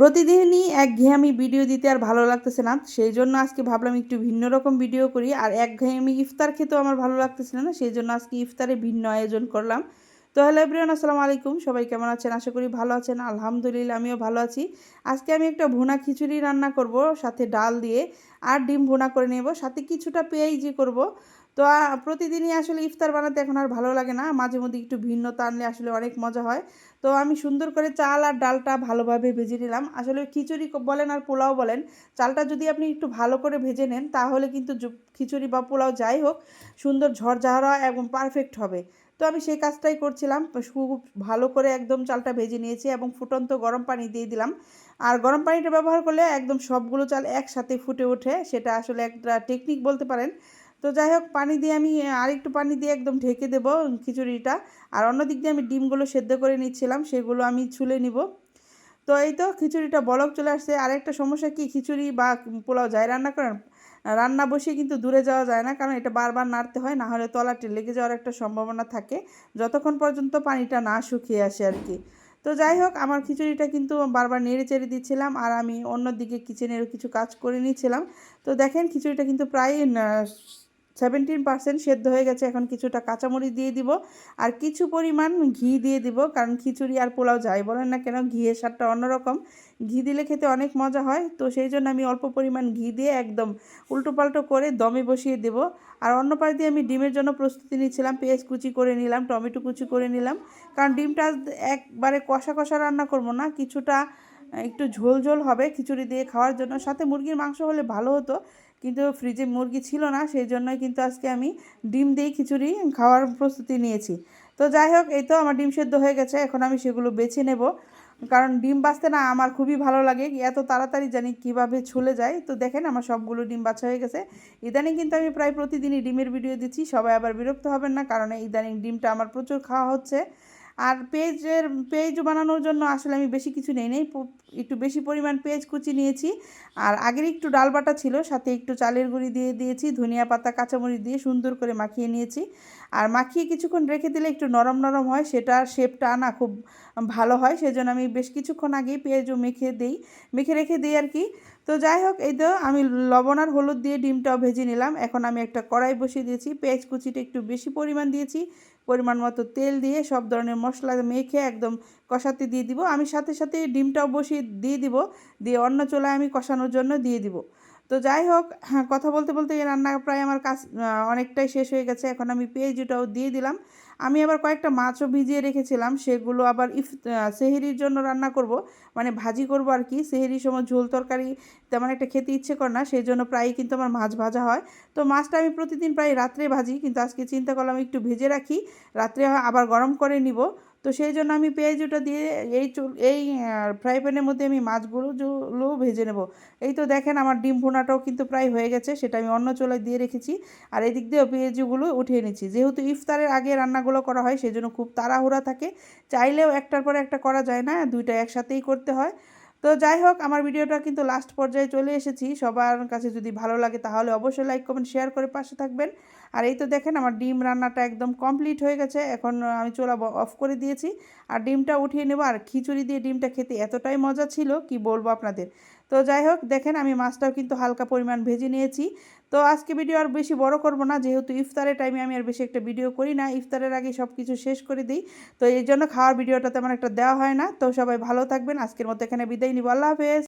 প্রতিদিনই একঘেয়েমি ভিডিও দিতে আর ভালো লাগতেছে না। সেই জন্য আজকে ভাবলাম একটু ভিন্ন রকম ভিডিও করি। আর একঘেয়েমি ইফতার খেতেও আমার ভালো লাগতেছিল না, সেই জন্য আজকে ইফতারে ভিন্ন আয়োজন করলাম। তো হ্যালো এভরিওয়ান, আসসালামু আলাইকুম। সবাই কেমন আছেন? আশা করি ভালো আছেন। আলহামদুলিল্লাহ, আমিও ভালো আছি। আজকে আমি একটা ভুনা খিচুড়ি রান্না করব, সাথে ডাল দিয়ে। আর ডিম ভুনা করে নেব, সাথে কিছুটা পেঁয়াজি করব। তো প্রতিদিনই আসলে ইফতার বানাতে এখন আর ভালো লাগে না। মাঝে মধ্যে একটু ভিন্নতা আনলে আসলে অনেক মজা হয়। তো, আমি সুন্দর করে চাল আর ডালটা ভালোভাবে ভেজে নিলাম। আসলে খিচুড়ি বলেন আর পোলাও বলেন, চালটা যদি আপনি একটু ভালো করে ভেজে নেন, তাহলে কিন্তু খিচুড়ি বা পোলাও যাই হোক, সুন্দর ঝরঝরা এবং পারফেক্ট হবে। তো, আমি সেই কাজটাই করছিলাম। খুব ভালো করে একদম চালটা ভেজে নিয়েছি এবং ফুটন্ত গরম পানি দিয়ে দিলাম। আর গরম পানিটা ব্যবহার করলে একদম সবগুলো চাল একসাথে ফুটে ওঠে, সেটা আসলে একটা টেকনিক বলতে পারেন। তো যাই হোক পানি দিয়ে আমি আরেকটু পানি দিয়ে একদম ঢেকে দেব খিচুড়িটা। আর অন্য দিক দিয়ে আমি ডিমগুলো সেদ্ধ করে নিচ্ছিলাম, সেগুলো আমি ছুলে নিব। তো এই তো খিচুড়িটা বলক চলে আসছে। আরেকটা সমস্যা কি, খিচুড়ি বা পোলাও যায় রান্না করেন, রান্না বসিয়ে কিন্তু দূরে যাওয়া যায় না, কারণ এটা বারবার নাড়তে হয়, না হলে তলাটি লেগে যাওয়ার একটা সম্ভাবনা থাকে। যতক্ষণ পর্যন্ত পানিটা না শুকিয়ে আসে আর কি। তো যাই হোক আমার খিচুড়িটা কিন্তু বারবার নেড়ে চেড়ে দিচ্ছিলাম, আর আমি অন্যদিকে কিচেনেরও কিছু কাজ করে নিয়েছিলাম তো দেখেন, খিচুড়িটা কিন্তু প্রায় সেভেন্টিন পার্সেন্ট সেদ্ধ হয়ে গেছে, এখন কিছুটা কাঁচামরিচ দিয়ে দিব। আর কিছু পরিমাণ ঘি দিয়ে দিব, কারণ খিচুড়ি আর পোলাও যাই বলেন না কেন, ঘিয়ের স্বাদটা অন্যরকম। ঘি দিলে খেতে অনেক মজা হয়, তো সেই জন্য আমি অল্প পরিমাণ ঘি দিয়ে একদম উল্টো পাল্টো করে দমে বসিয়ে দেব। আর অন্য পাশ দিয়ে আমি ডিমের জন্য প্রস্তুতি নিচ্ছিলাম, পেঁয়াজ কুচি করে নিলাম, টমেটো কুচি করে নিলাম। কারণ ডিমটা একবারে কষা কষা রান্না করব না, কিছুটা একটু ঝোল ঝোল হবে খিচুড়ি দিয়ে খাওয়ার জন্য। সাথে মুরগির মাংস হলে ভালো হতো কিন্তু ফ্রিজে মুরগি ছিল না, সেই জন্যই কিন্তু আজকে আমি ডিম দিয়েই খিচুড়ি খাওয়ার প্রস্তুতি নিয়েছি। তো যাই হোক, এই তো আমার ডিম সেদ্ধ হয়ে গেছে, এখন আমি সেগুলো বেছে নেব। কারণ ডিম বাঁচতে না আমার খুবই ভালো লাগে, এত তাড়াতাড়ি জানি কীভাবে ছুলে যায়। তো দেখেন আমার সবগুলো ডিম বাছা হয়ে গেছে। ইদানিং কিন্তু আমি প্রায় প্রতিদিনই ডিমের ভিডিও দিচ্ছি, সবাই আবার বিরক্ত হবেন না, কারণ ইদানিং ডিমটা আমার প্রচুর খাওয়া হচ্ছে। আর পেঁয়াজের পেঁয়াজ বানানোর জন্য আসলে আমি বেশি কিছু নেই নেই। একটু বেশি পরিমাণ পেঁয়াজ কুচি নিয়েছি। আর আগের একটু ডাল বাটা ছিল, সাথে একটু চালের গুঁড়ি দিয়ে দিয়েছি, ধনিয়া পাতা, কাঁচামরিচ দিয়ে সুন্দর করে মাখিয়ে নিয়েছি। আর মাখিয়ে কিছুক্ষণ রেখে দিলে একটু নরম নরম হয় সেটার শেপটা না খুব ভালো হয়, সেজন্য আমি বেশ কিছুক্ষণ আগেই পেঁয়াজও মেখে দিই। মেখে রেখে দিই আর কি। তো যাই হোক, এই তো আমি লবণ আর হলুদ দিয়ে ডিমটাও ভেজে নিলাম। এখন আমি একটা কড়াই বসিয়ে দিয়েছি। পেঁয়াজ কুচিটা একটু বেশি পরিমাণ দিয়েছি। পরিমাণ মতো তেল দিয়ে সব ধরনের মশলা মেখে একদম কষাতে দিয়ে দিব। আমি সাথে সাথে ডিমটাও বসিয়ে দিয়ে দিব। দিয়ে অন্য চোলায় আমি কষানোর জন্য দিয়ে দিব। তো যাই হোক হ্যাঁ কথা বলতে বলতে এই রান্না প্রায় আমার কাজ অনেকটাই শেষ হয়ে গেছে। এখন আমি পেঁয়াজটাও দিয়ে দিলাম। আমি আবার কয়েকটা মাছও ভিজিয়ে রেখেছিলাম, সেগুলো আবার ইফ সেহেরির জন্য রান্না করব। মানে ভাজি করব আর কি। সেহরির সময় ঝোল তরকারি তেমন একটা খেতে ইচ্ছে করে না সেই জন্য প্রায়ই কিন্তু আমার মাছ ভাজা হয়। তো মাছটা আমি প্রতিদিন প্রায় রাত্রে ভাজি, কিন্তু আজকে চিন্তা করলাম একটু ভেজে রাখি। রাত্রে আবার গরম করে নিব। তো সেই জন্য আমি পেঁয়াজটা দিয়ে এই চুল এই ফ্রাই প্যানের মধ্যে আমি মাছগুলো ভেজে নেব। এই তো দেখেন আমার ডিম ভোনাটাও কিন্তু প্রায় হয়ে গেছে, সেটা আমি অন্য চুলায় দিয়ে রেখেছি। আর এদিক দিয়েও পেঁয়াজগুলো উঠিয়ে নিচ্ছি। যেহেতু ইফতারের আগে রান্নাগুলো করা হয় সেই জন্য খুব তাড়াহুড়া থাকে। চাইলেও একটার পর একটা করা যায় না, দুইটা একসাথেই করতে হয়। তো যাই হোক, আমার ভিডিওটা কিন্তু লাস্ট পর্যায়ে চলে এসেছি। সবার কাছে যদি ভালো লাগে তাহলে অবশ্যই লাইক, কমেন্ট, শেয়ার করে পাশে থাকবেন। আর এই তো দেখেন আমার ডিম রান্নাটা একদম কমপ্লিট হয়ে গেছে। এখন আমি চোলা অফ করে দিয়েছি। আর ডিমটা উঠিয়ে নেব। আর খিচুড়ি দিয়ে ডিমটা খেতে এতটাই মজা ছিল, কি বলব আপনাদের? তো যাই হোক, দেখেন আমি মাছটাও কিন্তু হালকা পরিমাণ ভেজে নিয়েছি। তো আজকে ভিডিও আর বেশি বড় করব না, যেহেতু ইফতারের টাইমে আমি আর বেশি একটা ভিডিও করি না। ইফতারের আগে সব কিছু শেষ করে দিই। তো এই জন্য খাওয়ার ভিডিওটা তেমন একটা দেওয়া হয় না। তো সবাই ভালো থাকবেন। আজকের মতো এখানে বিদায় নিব। আল্লাহ হাফেজ।